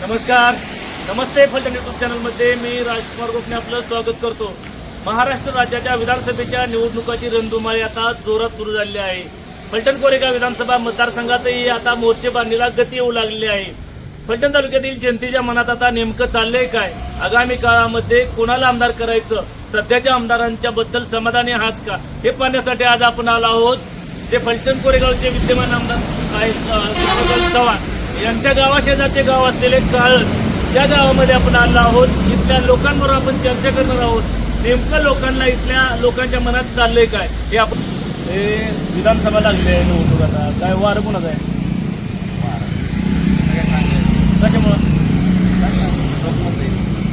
नमस्कार. नमस्ते फलटण यूट्यूब चॅनलमध्ये मी राजकुमार गोपने आपलं स्वागत करतो. महाराष्ट्र राज्याच्या विधानसभेच्या निवडणुकाची रणधुमाळी आता जोरात सुरू झालेली आहे. फलटण कोरेगाव विधानसभा मतदारसंघातही आता मोर्चेबांधणीला गती येऊ लागलेली आहे. फलटण तालुक्यातील जनतेच्या मनात आता नेमकं चाललंय काय? आगामी काळामध्ये कोणाला आमदार करायचं? सध्याच्या आमदारांच्या बद्दल समाधानी आहात का? हे पाहण्यासाठी आज आपण आलो आहोत. ते फलटण कोरेगावचे विद्यमान आमदार आहेत चव्हाण. यांच्या गावाशेजारचे गाव असलेले काळ त्या गावामध्ये आपण आलो आहोत. इथल्या लोकांबरोबर आपण चर्चा करणार आहोत. नेमकं लोकांना इथल्या लोकांच्या मनात चाललंय काय? हे आपण हे विधानसभा लागली आहे निवडणूक आता. काय वारं कोणाचं आहे? कशामुळं?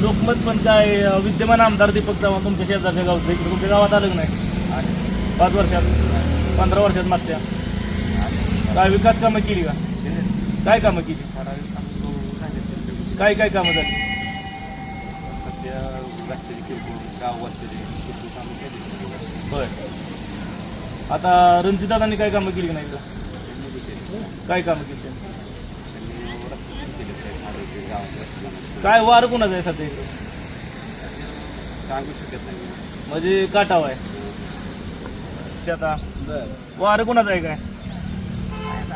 लोकमत पण काय विद्यमान आमदार दीपक चव्हाण तुमच्या शेजारच्या गावचं इकडे तुमच्या गावात आलं नाही? पाच वर्षात पंधरा वर्षात मागच्या. काय विकास कामं केली का? काय कामं केली? काय काय कामं झाली? सध्या रस्त्याची किरकोळ गाव वस्त्याची किरकोळ कामं केली. होय आता रणजितदादांनी काय कामं केली का नाही इकडं त्यांनी बी केली काय कामं केली त्यांनी? त्यांनी रस्ते पण केले गावात रस्ते काय वार कुणाचं आहे सध्या इकडं सांगू शकत नाही म्हणजे काटाव आहे. आता वार कुणाचं आहे काय?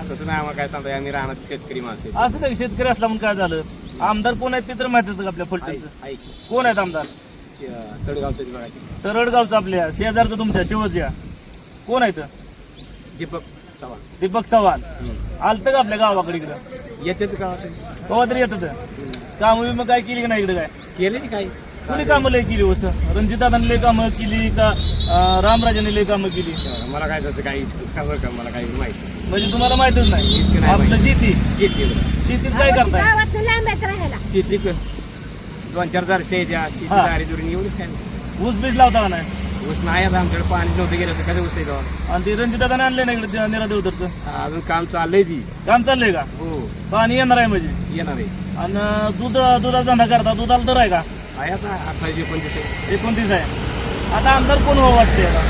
तसं नाही आम्हाला काय सांगता आम्ही राहणार शेतकरी माणसं असं काय शेतकरी असला म्हणून काय झालं? आमदार कोण आहेत ते तर माहिती का आपल्या फलटणचं? कोण आहेत आमदार? बघायची तरडगावचं आपल्या शेजारचं तुमच्या शिवच्या कोण आहेत? दीपक चव्हाण. दीपक चव्हाण. आलतं का आपल्या गावाकडे इकडं? येते कवा तरी येतं काम मग काय केली का नाही इकडे काय? केले की काही कोणी कामं लय केली होस रणजितदादांनी लय कामं केली का? रामराजांनी लय कामं केली. मला काय तसं काही खबर का मला काही माहिती म्हणजे तुम्हाला माहितच नाही. इतकं नाही आपलं शेती. घेतली शेतीत काय करताय? गावात लांब्यात राहायला. किती दोन चार हजार शेच्या शेती हा. दारी दुरी एवढीच काय नाही. ऊस बीज लावता का नाही? ऊस नाही आता आमच्याकडे पाणी नव्हतं गेलं तर कसं ऊस आहे आणि ते रणजितदादाने आणले ना इकडे निरा देवदरचं अजून काम चाललंय ती. काम चाललंय का? हो. पाणी येणार आहे म्हणजे? येणार आहे. आणि दूध दुधाचा धंदा करता दुधाला दर आहे का? आहे आता अठराशे पंचवीस एकोणतीस आहे. आता आमदार कोण हो वाटते आता?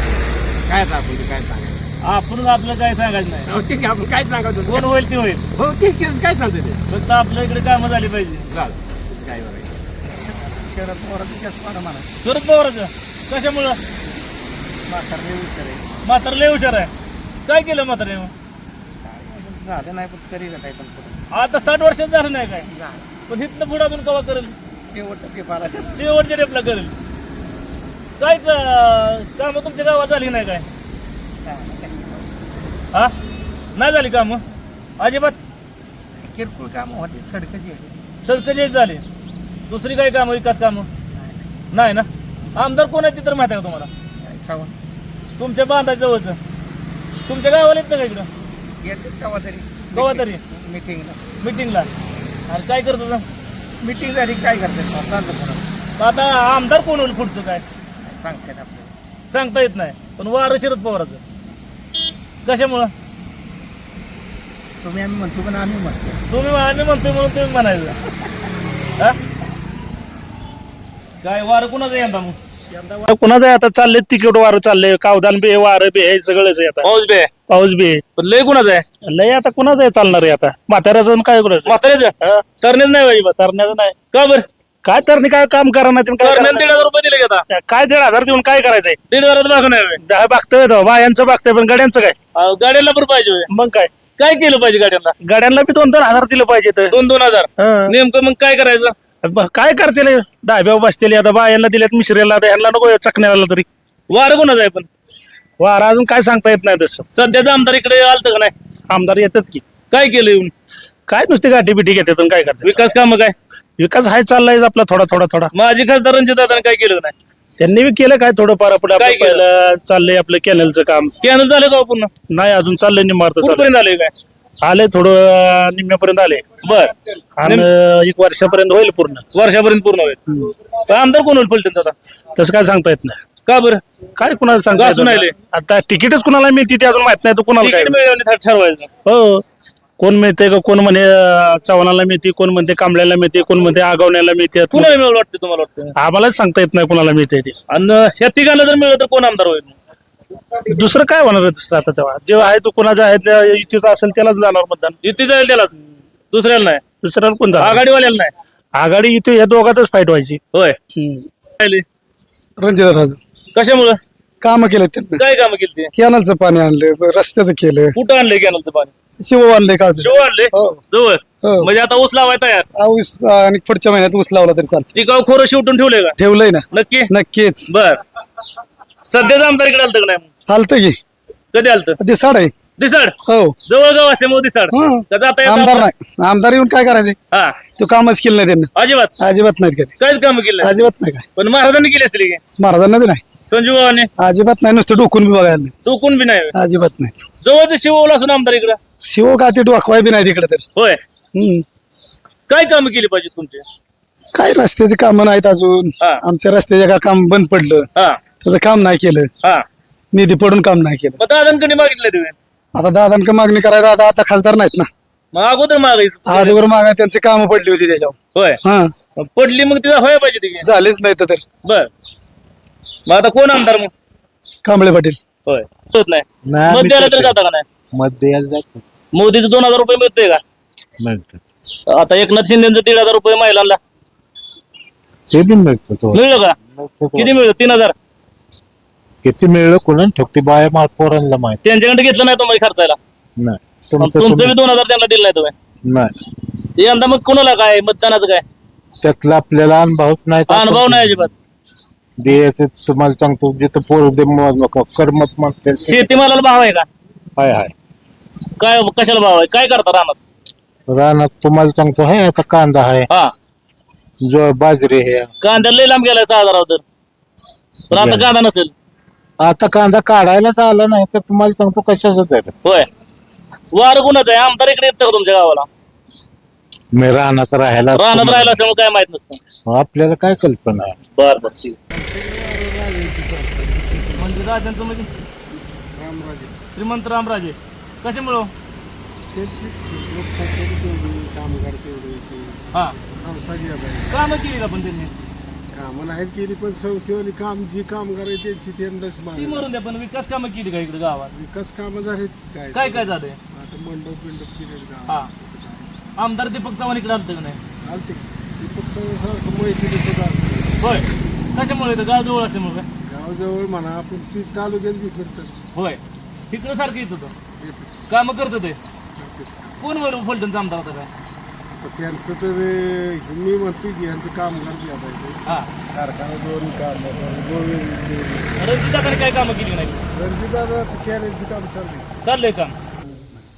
काय आपण ते काय सांगायचं आपण आपलं काय सांगायचं नाही. हो, ठीक आहे आपण काय सांगतो कोण होईल ते होईल. हो ठीक आहे काय सांगतो ते? फक्त आपल्या इकडे कामं झाली पाहिजे. चाल काय बरं शरद पवारांचं जास्त पाडा म्हणा. शरद पवारचं? कशामुळं? म्हातारले विचार आहे म्हातारं लय हुशार आहे. काय केलं म्हातारे झालं नाही पण तरी काय पण आता साठ वर्षात झालं नाही काय? झालं. पण इथनं पुढे अजून कवा करेल? शेवट टक्के पाडायचं शेवटच्या रेपला करेल. काय काम तुमच्या गावात झाली नाही काय? हा? नाही झाली काम? अजिबात? किरकोळ काम होते सडकची सडकचे झाले. दुसरी काय काम विकास काम? नाही ना? आमदार कोण आहे ते तर माहिती आहे का तुम्हाला? तुमच्या बांधाच्या जवळचं तुमच्या गावाला येतं का इकडं? येते केव्हा तरी. केव्हा तरी? मिटिंगला. मिटिंगला. आणि काय करत मिटिंग झाली काय करते चाललं म्हणून आता आमदार कोण होईल पुढचं काय? सांगते ना आपल्याला. सांगता येत नाही. पण वारं शरद पवाराचं. कशामुळं? तुम्ही आम्ही म्हणतो पण आम्ही म्हणतो. तुम्ही आम्ही म्हणतोय म्हणून तुम्ही म्हणायचं हा? काय वारं कुणाचं यंदा मग? कुणाचं आहे? आता चाललंय तिकीट वारं चाललंय. कावदान बी आहे, वारं बी आहे सगळंच आहे आता. पाऊस बे पाऊस बी आहे. पण लय कुणाचं आहे? लय आता कुणाचं आहे चालणार आहे आता? म्हाताऱ्याचं आणि काय कुणाचं? म्हाताऱ्याचं? तरण्याच नाही पाहिजे तरण्याचं नाही. का बरं? काय तर काय काम करा नाही काय तरण्याला दीड करणार? हजार रुपये दिले आता? काय दीड हजार देऊन काय करायचंय? दीड हजारात नाही होय. दहा बघतोय तो बायांचं बघतोय पण गाड्यांचं काय? अहो, गाड्यांना पण पाहिजे होय. मग काय? काय केलं पाहिजे गाड्यांना? गाड्यांना बी दोन दोन हजार दिलं पाहिजे तर. दोन दोन हजार. हं. नेमकं मग काय करायचं? ब- काय करतील? डाब्यावर बसतील आता बायांना दिलेत मिश्रेला आता ह्यांना नको चकण्याला तरी. वारं कोणाचं आहे पण? वार अजून काय सांगता येत नाही तसं. सध्याचं आमदार इकडे आलतं का नाही? आमदार येतात की. काय केलं येऊन? काय नुसते गाठी बिठी घेतात आणि काय करतात? विकास काम काय? विकास हाय चाललाय आपला थोडा थोडा थोडा. माझी खासदार रणजित काय केलं नाही? त्यांनी बी केलं काय थोडं फार आपलं काय आपलं केलं? पहिलं चाललंय आपलं कॅनलचं काम. कॅनल झालं का हो पुन्हा नाही अजून चाललंय निमार्त कुठपर्यंत आलंय काय? आले थोडं अं, निम्म्यापर्यंत आले बर. आणि एक वर्षापर्यंत होईल पूर्ण. वर्षापर्यंत पूर्ण होईल. पण आमदार कोण होईल फलटणचा आता? तसं काय सांगता येत नाही. का बरं? काय कुणाला सांगता येत नाही. राहिले. आता तिकीटच कुणाला मिळते ते अजून माहीत नाही तर कुणाला काय? तिकीट मिळवणे ठरवायचं. हो. कोण मिळते का? कोण म्हणे अं, चव्हाणाला मिळते कोण म्हणते कांबळ्याला मिळते कोण म्हणते आगवण्याला मिळते? कुणाला मिळवलं वाटतं तुम्हाला वाटतं? आम्हालाच सांगता येत नाही कुणाला मिळते ते. आणि ह्या तिघांना जर मिळलं तर कोण आमदार होईल? दुसरं काय होणार आहे दुसरं आता तेव्हा? जे आहे तो कुणाचा आहे त्या युतीचा असेल त्यालाच जाणार मतदान. युती जाईल त्यालाच. दुसऱ्याला नाही. दुसऱ्याला कोण जाणार? आघाडीवाल्याला नाही. आघाडी इथे या दोघातच फाईट व्हायची. होय. हम्म. राहिले. रणजित कशामुळं? काम केलं त्यांनी. काय काम केली ते? कॅनलचं पाणी आणलं रस्त्याचं केलं. कुठं आणलंय कॅनलचं पाणी? शिव आणले कालचं शिव आणले हो. जवळ? हो. म्हणजे आता ऊस लावाय तयार? आ, ऊस आणि पुढच्या महिन्यात ऊस लावला तरी चालतं टिकाव खोरं शिवटून ठेवलंय का? ठेवलंय ना. नक्की? नक्कीच. बर. सध्याच आमदार इकडे आलतं का नाही चालतं की. कधी आलतं? ते साड आहे. दिसाड? हो. जवळ गाव असल्यामुळे दिसाड. हं. येतं आमदार आपण. नाही. आमदार येऊन काय करायचे? हा. तो कामच केलं नाही त्यांना. अजिबात? अजिबात नाहीत कधी. काहीच काम केलं नाही. अजिबात नाही काय. पण महाराजांनी केली असली की? महाराजांना बी नाही. संजू भावाने अजिबात नाही नुसतं डोकून बी बघायला नाही. तो कोण बी नाही. अजिबात नाही. जवळचं शिवला असून आमदार इकडं? शिव का ते डोकवाय बी नाही तिकडे तर. होय. हम्म. काय काम केली पाहिजे तुमचे? काय रस्त्याचे कामं नाहीत अजून. हा. आमच्या रस्त्याचे का काम बंद पडलं. हा. त्याचं काम नाही केलं. हा. निधी पडून काम नाही केलं. मग दादांकडे मागितलं तुम्ही? आता दादांक मागणी करायला आता आता खासदार नाहीत ना. मग अगोदर मागायचं आजवर मागा त्यांची कामं पडली होती त्याच्यावर. होय. हा. मग पडली मग तिला होय पाहिजे झालेच नाही तर. बर. मग आता कोण आमदार मग? कांबळे पाटील. होय. होत नाही. मत द्यायला तरी जाता का नाही? मत द्यायला मोदीचं दोन हजार रुपये मिळतंय का? मिळतं आता एकनाथ शिंदेचं दीड हजार रुपये महिलांना. ते बी मिळतं तो. मिळलं का? किती मिळलं तीन हजार. किती मिळलं कोणाला ठोकते बाया माल पोरांना माहीत. त्यांच्याकडे घेतलं नाही तुम्हाला खर्चायला. नाही. मग तुमचं तुमचं बी तुम्ही- दोन हजार त्यांना दिलं नाही तुम्ही. नाही. यंदा मग कोणाला काय? मतदानाचं काय? त्यातला आपल्याला अनुभवच नाही अनुभव नाही अजिबात. द्यायचं तुम्हाला सांगतो जिथं पोर दे नको करमत म्हणते ते शेतीमालाला भाव आहे का? हाय हाय. काय कशाला भाव आहे? काय करता रानात? रानात तुम्हाला सांगतो हाय आता कांदा आहे हा. जो बाजरी आहे. कांद्याला लय लांब गेलाय सहा हजारावर तर. पण आता गेला. कांदा नसेल. आता कांदा काढायलाच आला नाही तर तुम्हाला सांगतो कशाचं तर. होय. वार कुणाचं आहे आमदार इकडे येतं का तुमच्या गावाला? मी रानात राहायला रानात. राहिला असल्यामुळे काय माहीत नसतं. आपल्याला काय कल्पना आहे? बर बर म्हणजे राजांचं म्हणजे श्रीमंत रामराजे. कशामुळं? हा. काम केली का पण त्यांनी. कामं नाहीत केली पण संस्थेवाली काम जी काम करायची त्यांची त्यांनाच ती माग मरून द्या पण विकास कामं केली का इकडे गावात? विकास कामं झालीत काय? काय काय झालंय? आता मंडप बिंडप केले हा. आमदार दीपक चव्हाण इकडे आलतं का नाही? आलते. ते फक्त सारखं माहिती देतो होय. कशामुळे इथं गाव जवळ असल्यामुळे काय? गावाजवळ म्हणा आपण ती तालुक्यात बी फिरतात होय. इकडं सारखं येत होतं काम करत ते. कोण बरं फलटणचा आमदार होता काय? तर त्यांचं तर अं, मी म्हणतो की यांचं काम करते आता इथे. हा. कारखाना दोन काम रणजिताकडे काय कामं केली नाही? रणजितदादा कॅरेजचं काम चाललंय. चाललंय काम.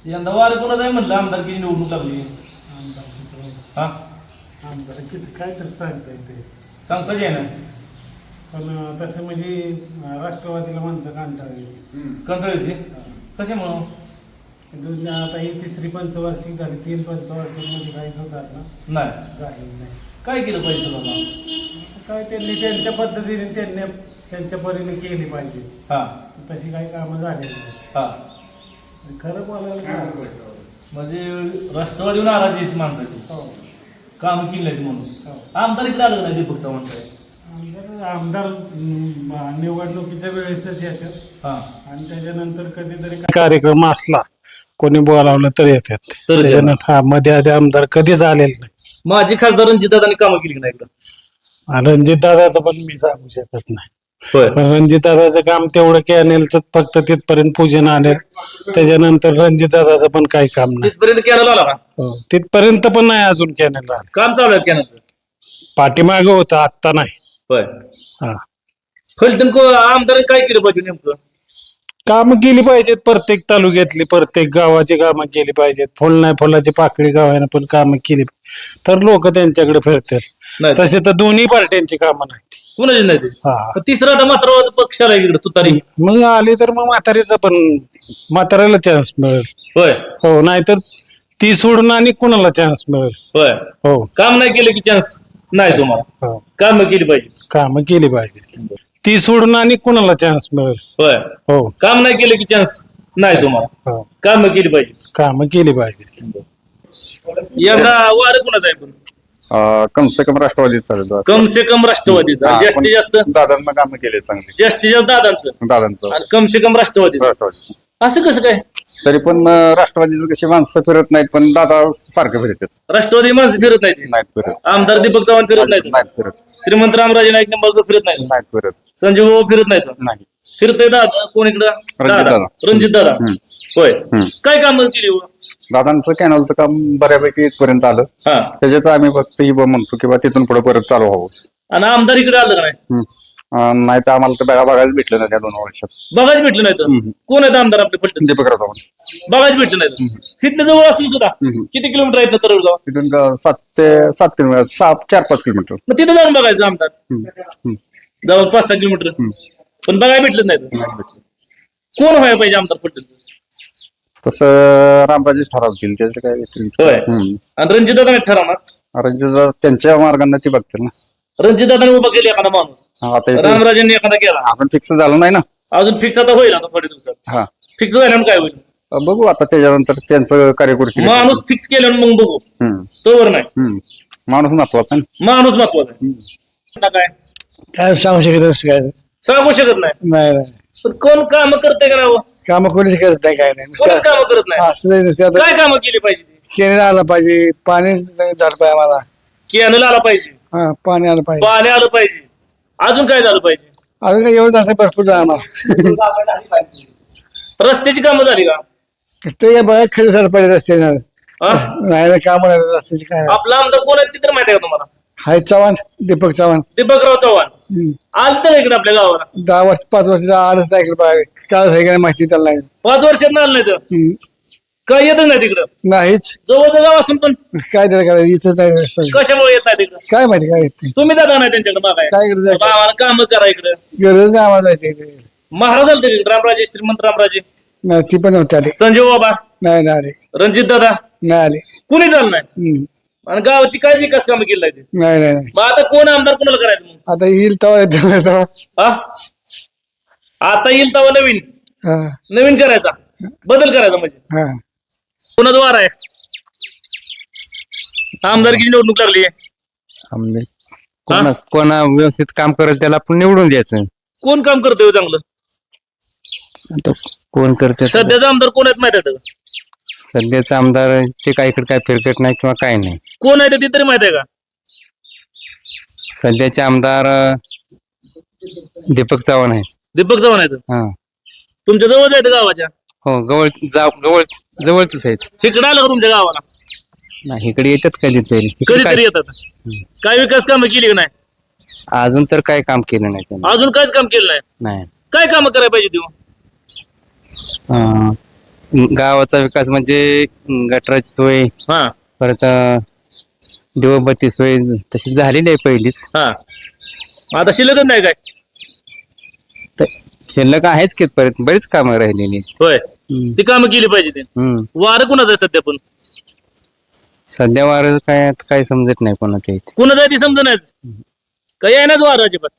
यंदा वार कोणाचं आहे म्हणलं? आमदार किती निवडणूक लागली? हा? आमदारांची काय तर सांगता येते सांगता येई ना पण तसं म्हणजे राष्ट्रवादीला माणसं कंटाळली कंटाळ येते कशामुळं दोन- आता ही तिसरी पंचवार्षिक झाली. तीन पंचवार्षिकमध्ये काही सुधारणा नाही. झाली नाही. काय केलं पाहिजे तुला काय त्यांनी त्यांच्या पद्धतीने त्यांनी त्यांच्या परीने केली पाहिजे. हा. तशी काही कामं झाली नाही. हा. खरं बोलायला काय? म्हणजे राष्ट्रवादी नाराज आहेत माणसाची हो. काम केली नाहीत म्हणून आमदार इकडे आलं नाही दीपक चव्हाण काय आमदार आमदार अं, निवडणुकीच्या वेळेसच येतात. हा. आणि त्याच्यानंतर कधीतरी कार्यक्रम असला कोणी बोलावलं तर येतात. तर हा मध्ये आधी आमदार कधीच आलेले नाही. माझी खासदार रणजितदादांनी कामं केली नाही एकदा? रणजित दादाचं पण मी सांगू शकत नाही. होय. पण रणजित दादाचं काम तेवढं कॅनेलचं फक्त तिथपर्यंत पूजन आले त्याच्यानंतर रणजित दादाचं पण काही काम नाही. तिथपर्यंत कॅनल आला का? हो. तिथपर्यंत पण नाही अजून कॅनेल काम चालू आहे कॅनलचं? पाठीमाग होतं आत्ता नाही. होय. हा. फलटण को आमदार काय केलं पाहिजे नेमकं? कामं केली पाहिजेत प्रत्येक तालुक्यातली प्रत्येक गावाची कामं केली पाहिजेत. फुल नाही फुलाची पाकळी गाव आहे ना पण कामं केली तर लोक त्यांच्याकडे फिरतील. नाही. तसे तर दोन्ही पार्ट्यांची कामं नाही कुणाची नाही ते हा तिसरा आता मात्र पक्ष आला इकडे तुतारी. मग आली तर मग म्हातारीचा पण म्हाताऱ्याला चान्स मिळेल. होय. हो नाहीतर ती सोडून आणि कुणाला चान्स मिळेल? होय. हो. काम नाही केलं की चान्स नाही तुम्हाला. हो. काम केली पाहिजे. कामं केली पाहिजे. ती सोडून आणि कुणाला चान्स मिळेल? होय. हो. काम नाही केलं की चान्स नाही तुम्हाला. हो. काम केली पाहिजे. कामं केली पाहिजे. यंदा वार कुणाचा आहे पण? अं, कम से कम राष्ट्रवादी चालेल कम से कम राष्ट्रवादीचा. आणि जास्तीत जास्त? दादांना कामं केले चांगली. जास्तीत जास्त दादांचं. दादांचं. आणि कम से कम राष्ट्रवादी राष्ट्रवादी असं कसं काय? तरी पण राष्ट्रवादीचं कशी माणसं फिरत नाहीत पण दादा सारखं फिरतात. राष्ट्रवादी माणसं फिरत नाही नाहीत फिरत. आमदार दीपक चव्हाण फिरत नाहीत. नाहीत फिरत. श्रीमंत रामराजे नाईक निंबाळकर फिरत नाहीत. नाहीत फिरत. संजीव भाऊ फिरत नाहीत. नाही. फिरतय दादा. कोण इकडं? दादा. दादा. रणजित दादा. हम्म. होय. हम्म. काय काम केली हो? दादांचं कॅनलचं काम बऱ्यापैकी इथपर्यंत आलं. हा. त्याच्यात आम्ही फक्त ही ब- म्हणतो किंवा तिथून पुढे परत चालू व्हावं. आणि आमदार इकडे आलं का नाही? हम्म. अं, नाही तर आम्हाला तर बघा बघायला भेटलं नाही त्या दोन वर्षात. बघायच भेटलं नाही तर. कोण आहेत आमदार आपले पट्टे दीपक राव बघायच भेटलं नाही तर? तिथलं जवळ असून सुद्धा. किती किलोमीटर आहेत ना तरळगाव? तिथून ग- सात ते सात किलोमीटर सात चार पाच किलोमीटर. मग तिथं जाऊन बघायचं आमदार. हम्म. जवळ पाच सहा किलोमीटर. पण बघायला भेटलं नाही तर. नाही भेटलं. कोण व्हायला पाहिजे आमदार पट्टे तसं रामराजेच ठरवतील त्याचं काय होय. हम्म. आणि रणजित दादा ठरवणार? कारण जे जर त्यांच्या मार्गाने ती बघतील ना. रणजित दादाने उभा केली एखादा माणूस. हा, आता इथे रामराजेंनी एखादा केला. आपण फिक्स झालं नाही ना? अजून फिक्स आता होईल आता थोड्या दिवसात. हा. फिक्स झाल्यानं काय होईल? बघू आता त्याच्यानंतर त्यांचं कार्यकृती माणूस फिक्स केल्यानं मग बघू. हम्म. तोवर नाही. हम्म. माणूस महत्त्वाचा ना? माणूस महत्त्वाचा आहे. आता काय? काय सांगू शकत असं काय? सांगू शकत नाही. नाही नाही. पण कोण काम करते का राव काम कोणीच करत नाही काय नाही. कोणीच नुसतं काम करत नाही? असं नाही नुसतं आता काय काम केली पाहिजे? केलेलं आलं पाहिजे. पाणी झालं पाहिजे आम्हाला. कॅनल आला पाहिजे. हा पाणी आलं पाहिजे. पाणी आलं पाहिजे. अजून काय झालं पाहिजे? अजून काही एवढं असं भरपूर झालं आम्हाला. रस्त्याची कामं झाली का? ते काय बघा खेळ झालं पाहिजे रस्ते हा? नाही काम रस्त्याची काय नाही. आपला आमदार कोण आहे ते तर माहिती आहे का तुम्हाला? हाय चव्हाण दीपक चव्हाण. दीपकराव चव्हाण. हम्म. आलं तर इकडे आपल्या गावाला? दहा वर्ष पाच वर्ष आलंच नाही इकडे बघा. काय माहिती त्याला नाही. पाच वर्षात आलं नाही तर? हम्म. काय येतच नाही तिकडं. नाहीच. जवळचं गाव असून पण काय त्याला करायचं इथंच नाही रस्ता. कशामुळे येत नाही तिकडं? काय माहिती काय येत तुम्ही जाता नाही त्यांच्याकडे काय इकडे जायचं? आम्हाला काम करा इकडे. गरज नाही आम्हाला जायचं. महाराज आलते तिकडे रामराजे श्रीमंत रामराजे. नाही ती पण नव्हती आली. संजीव बाबा. नाही नाही आली. रणजित दादा. नाही आली. कुणी झालं नाही? हम्म. आणि गावाची काय विकास कामं केली नाही ते? नाही नाही नाही. मग आता कोण आमदार कोणाला करायचं मग? आता येईल तेव्हा येतो तेव्हा. हा? आता येईल तेव्हा नवीन. हा. नवीन करायचा. बदल करायचा म्हणजे. हा. कोणाचा वार आहे. आमदारकीची निवडणूक लागली? आहे आमदार कोणा कोणा व्यवस्थित काम करेल त्याला आपण निवडून द्यायचं. कोण काम करतोय हो चांगलं? आता कोण करते सध्याचा आमदार कोण आहेत माहिती आहे का? सध्याचा आमदार ते काय इकडे काय फिरकत नाही किंवा काय नाही. कोण आहे ते तरी माहिती आहे का? सध्याचे आमदार अं, दीपक चव्हाण आहेत. दीपक चव्हाण आहेत. हा. तुमच्या जवळ आहेत गावाच्या? हो जवळ जा- जवळ जवळच आहेत. इकडे आलं का तुमच्या गावाला? नाही इकडे येतात कधीतरी इकडे कधीतरी काय- येतात काय विकास कामं केली का नाही? अजून तर काय काम केलं नाही त्यांनी. अजून काहीच काम केलं नाही? नाही. काय काम करायला पाहिजे अं, गावाचा विकास म्हणजे गटराची सोय हा. परत दिवबत्ती सोय तशी झालेली आहे पहिलीच. हा. आता शिल्लकच नाही काय? तर शिल्लक आहेच की परत बरीच कामं राहिलेली आहेत. होय. हम्म. ती कामं केली पाहिजे ते. हम्म. वार कुणाचं आहे सध्या पण? सध्या वार काय काय समजत नाही कोणाच्या इथे. कुणाचं आहे ती समजणच काही येणार वार अजिबात?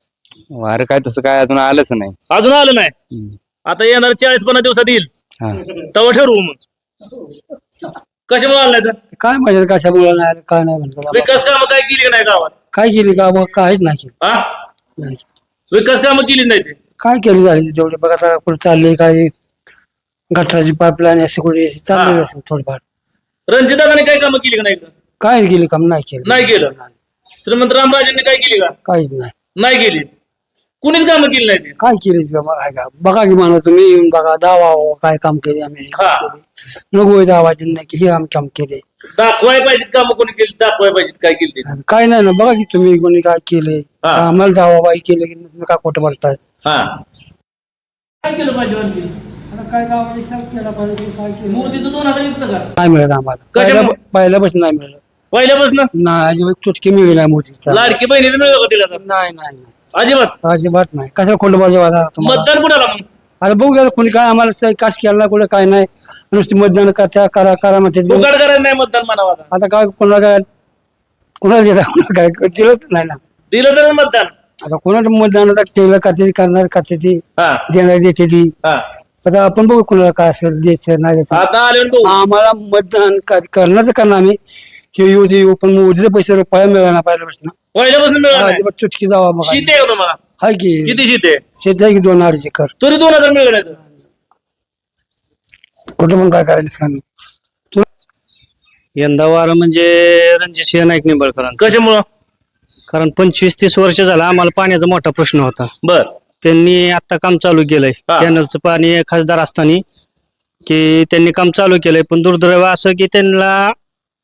वार काय तसं काय अजून आलंच नाही. अजून आलं नाही? हम्म. आता येणार चाळीस पन्नास दिवसात येईल. हा. तेव्हा ठरवू मग. कशामुळे आलं नाही तर? काय माहिती कशामुळे नाही काय नाही म्हणतो विकास कामं काय केली नाही गावात? काय केली का मग काहीच नाही केलं. हा? नाही. विकास कामं केली नाही ते. काय केली झाली? तेवढे बघा आता कुठे चालले काय गटराची पाईपलाईन असे कुठे चालले हा. असेल थोडंफार. रणजितदादाने काय कामं केली का नाही? काय केली काम? नाही केलं. नाही केलं. श्रीमंत रामराजांनी काय केली का? काहीच नाही. नाही केली. कुणीच कामं केली नाही ते? काय केली आहे का? बघा की म्हणा तुम्ही येऊन बघा दावा काय काम केले आम्ही हे काम हा. केले. नको दावाचे नाही की हे आम काम केले. दाखवाय पाहिजेत कामं कोणी केली दाखवाय पाहिजेत काय केली ते? काय नाही ना बघा की तुम्ही कोणी काय केले. हा. आम्हाला दावा बाई केले की तुम्ही काय खोटं बोलताय. हा. काय केलं पाहिजे काय केला पाहिजे काय केलं? मोदीचं दोन हजार का नाही मिळत आम्हाला. कशामुळे? पहिल्या- पहिल्यापासून नाही मिळत. पहिल्यापासून? नाही अजिबात तुटकी मिळेल नाही मोदीचा. लाडकी बहिणीचं मिळलं का तिला तर? नाही नाही नाही. अजिबात? अजिबात नाही. कशा खोटं बोलतो तुम्हाला? मतदान कुणाला मग? अरे बघू गेलं कोणी काय आम्हाला स- कास केला नाही कुठं काय नाही. नुसती मतदान करता करा करा म्हणते. करायचं नाही मतदान म्हणावं आता. काय कोणाला काय कोणाला देता कोणाला काय दिलंच नाही ना. दिलं तर मतदान. आता कोणाला मतदान आता केलं करते ती, करणार करते ती हा. देणार देते ती हा. आता आपण बघू कोणाला काय असेल द्यायचं नाही द्यायचं. आता आले बघू. आम्हाला मतदान कर- करणार तर करणार आम्ही. हे येऊ दे येऊ पण मोदीचे पैसे रुपया मिळाला पहिल्यापासून पहिल्यापासून मिळालं नाही. अजिबात चुटकी जावा बघा शेती आहे का तुम्हाला हाय की. किती शेती शेत आहे की दोन अडीच एकर? तरी दोन हजार मिळलं नाही तर. कुठं पण काय करायचं यंदा वारं म्हणजे रणजितसिंह नाईक निंबाळकरांचा. कशामुळं? कारण पंचवीस तीस वर्ष झाला आम्हाला पाण्याचा मोठा प्रश्न होता बर त्यांनी आता काम चालू केलंय हा. कॅनलचं पाणी खासदार असताना की त्यांनी काम चालू केलंय पण दुर्दैव असं की त्यांना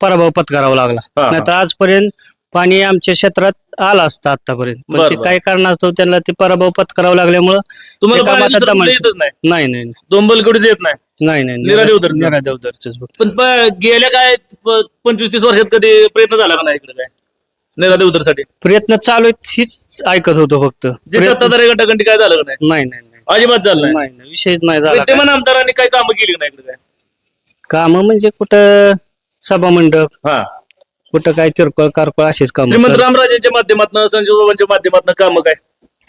पराभव पत्करावा लागला हा, हा. नाही तर आजपर्यंत पाणी आमच्या क्षेत्रात आलं असतं आतापर्यंत पण बर, ते बर. काही कारणास्तव त्यांना ते पराभव पत्करावा लागल्यामुळं तुम्हाला ते काम पाणी आता दुसरं कुठलं दमानं- येतच नाही नाही नाही दोंबलकडीच येत नाही नाही नाही निरा देवधरचं. निरा देवधरचंच बघ. पण प- गेल्या काय प- पंचवीस तीस वर्षात कधी प्रयत्न झाला का नाही इकडे काय निरादे उतरसाठी प्रयत्न चालू आहेत हीच ऐकत होतो फक्त. जे प्रयत्न- सत्ताधारी काय झालं का नाही? नाही नाही नाही. अजिबात झालं नाही. नाही नाही, विषयच नाही झाला विद्यमान आमदारांनी काय कामं केली का नाही इकडे काय? काम म्हणजे कुठं सभा मंडप हा. कुठं काय किरकोळ कारकोळ असेच काम श्रीमंत रामराजेंच्या माध्यमातून संजीव बाबांच्या माध्यमातून कामं काय?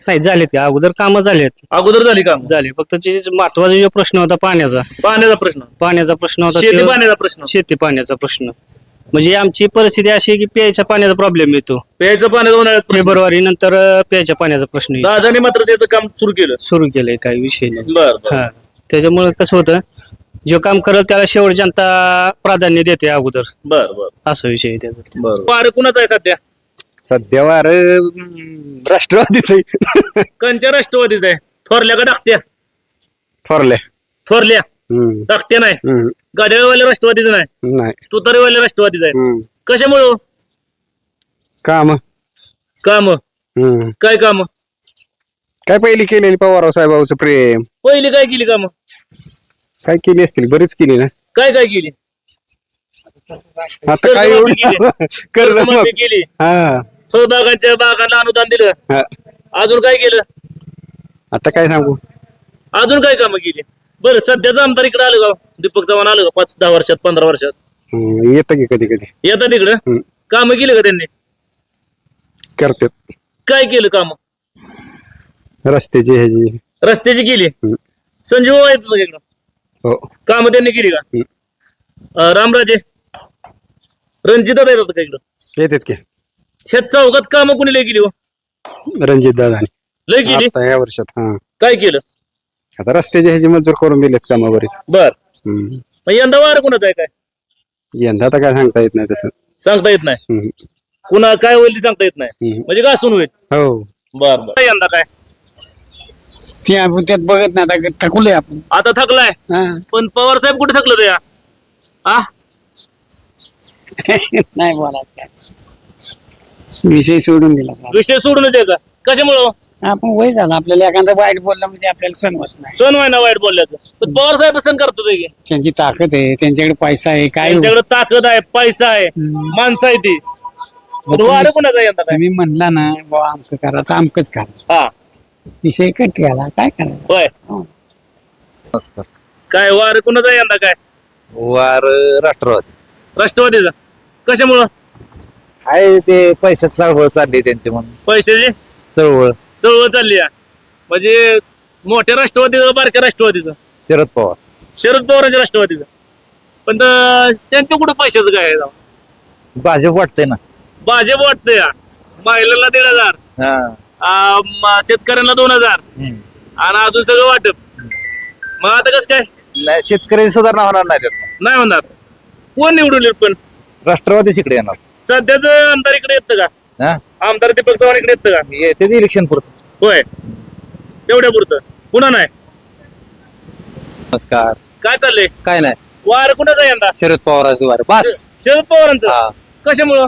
नाही झालेत की. अगोदर कामं झालेत. अगोदर झाली काम? झाले. फक्त जे महत्त्वाचा जो प्रश्न होता पाण्याचा. पाण्याचा प्रश्न. पाण्याचा प्रश्न होता शेती तो- पाण्याचा प्रश्न. शेती पाण्याचा प्रश्न. म्हणजे आमची परिस्थिती अशी आहे की प्यायच्या पाण्याचा प्रॉब्लेम येतो. प्यायचं पाण्याचा उन्हाळ्यात प्रश्न. फेब्रुवारी नंतर अं, प्यायच्या पाण्याचा प्रश्न येतो. दादानी मात्र त्याचं काम सुरू केलं. सुरू केलंय काही विषय नाही. बर बर. हा. त्याच्यामुळे कसं होतं जो काम करेल त्याला शेवट जनता प्राधान्य देते अगोदर. बर बर. असा विषय आहे त्याचा. बर वारं कुणाचं आहे सध्या? सध्या वार राष्ट्रवादीच कंच्या राष्ट्रवादीच आहे? थोरल्या का डाकट्या थोरल्या. थोरल्या? डाकट्या नाही? हम्म, गाड्यावाल्या राष्ट्रवादीचं नाही. नाही. तुतारीवाल्या राष्ट्रवादीचं आहे. हम्म. कशामुळं? काम. काम. हम्म. काय काम? काय पहिली केलेली पवारराव साहेबांचं प्रेम? पहिली काय केली काम? काय केली असतील? बरीच केली ना. काय काय केली? आता काय कर्जमाफी एवढं? कर्जमाफी. कर्ज केली. हा. फळबागांच्या बागांना अनुदान दिलं. हा. अजून काय केलं? आता काय सांगू? अजून काय कामं केली? बरं सध्याचं आमदार इकडे आलं का? दीपक चव्हाण आलं का? पाच दहा वर्षात पंधरा वर्षात? येतं की कधी कधी. येतात तिकडं हम्म. कामं केली का त्यांनी? करतात. काय केलं काम? रस्त्याची ह्याची. रस्त्याची केली. संजीव आहेत तुझ्या इकडं. हो. कामं त्यांनी केली का. अं, रामराजे? रणजित येतात का इकडं? येतात की. ह्या चौकात कामं कुणी लय केली हो? रणजित दादानी. लय केली? आता या वर्षात हा. काय केलं? आता रस्त्याची ह्याची मंजूर करून दिलेत कामा बरीच बर. हम्म. मग यंदा वार कुणाचं आहे काय? यंदा आता काय सांगता येत नाही तसं. सांगता येत नाही. हम्म. कुणा काय होईल ते सांगता येत नाही. हम्म. म्हणजे घासून होईल. हो. बर बर. यंदा काय? ते आपण त्यात बघत नाही आता टाकूलंय आपण. आता थकलाय? हा. पण पवार साहेब कुठे थकलं या आ नाही बोला विषय सोडून दिला विषय सोडून द्यायचा कशामुळं? आपण वय झालं आपल्याला एखादा वाईट बोलला म्हणजे आपल्याला सण होत नाही. सण व्हाय ना वाईट बोलल्याचं. पण पवार साहेब सण करतो की? त्यांची ताकद आहे त्यांच्याकडे पैसा आहे काय त्यांच्याकडे ताकद आहे पैसा आहे माणसं आहे ती. पण वारं कुणाचा यंदा काय? तुम्ही म्हणला ना बुवा आमकं करा तर आमकच करा. हा. विषय कट घ्याला काय करायचं? होय. काय वार कुणाचा यंदा काय? वार राष्ट्रवादी. राष्ट्रवादीचा. कशामुळं? आहे ते पैशात चळवळ चालली त्यांची म्हणून. पैशाची? चळवळ. चळवळ चालली आहे. म्हणजे मोठ्या राष्ट्रवादीचं बारक्या राष्ट्रवादीचं. शरद पवार. शरद पवारांच्या राष्ट्रवादीचं. पण अं, त्यांच्या कुठं पैशाचं काय आहे राव? भाजप वाटतंय ना. भाजप वाटतं या महिलांना दीड हजार. हा. म- शेतकऱ्यांना दोन हजार. आणि अजून सगळं वाटप. मग आता कसं काय? नाही शेतकरी सुधारणा होणार नाही त्यात. नाही म्हणणार कोण निवडून येईल पण? राष्ट्रवादीच इकडे येणार. सध्याच आमदार इकडे येतं का? हा? आमदार दीपक चव्हाण इकडे येतं का? येते इलेक्शन पुरतं. होय. तेवढ्या पुरतं. पुन्हा नाही. नमस्कार. काय चाललंय? काय नाही. वार कुणाचा यंदा? शरद पवारांचं वार बस. शरद पवारांचं? हा. कशामुळं?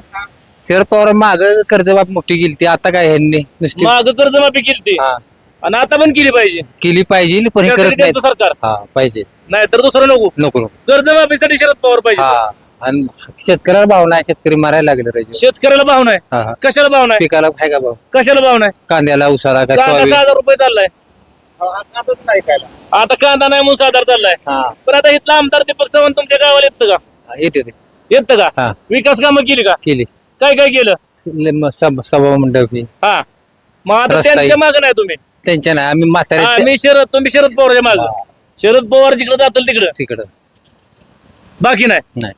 शरद पवार माग कर्जबाब मोठी गेली ती आता काय ह्यांनी नुसती माग कर्जमाफी केली ती हा. आणि आता पण केली पाहिजे. केली पाहिजे पण हे त्यासाठी करत नाही सरकार. हा पाहिजे. नाही तर दुसरं नको. नको नको. कर्जमाफीसाठी शरद पवार पाहिजे. हा. आणि शेतकऱ्याला भाव नाही शेतकरी मारायला लागले पाहिजे शेतकऱ्याला भाव नाही? हा हा. कशाला भाव नाही? पिकाला आहे का भाव? कशाला भाव नाही? कांद्याला उसाला काय कांदा सोयाबीन? सहा हजार रुपये चाललाय. आता कांदा नाही म्हणून हजार चाललाय. हा. पण आता इथला आमदार दीपक चव्हाण तुमच्या गावाला येतं का? हा, येते ते. येतं का? हा. विकास कामं केली का? केली. काय काय केलं? ले- म- सभ- सभा मंडप ही. हा मग आता रस्ता त्यांच्या मागे नाही तुम्ही? त्यांच्या नाही आम्ही हा, म्हातारे मी शरद तुम्ही शरद पवारच्या मागे. शरद पवार जिकडे जातील तिकडं. तिकडं. बाकी नाही? नाही.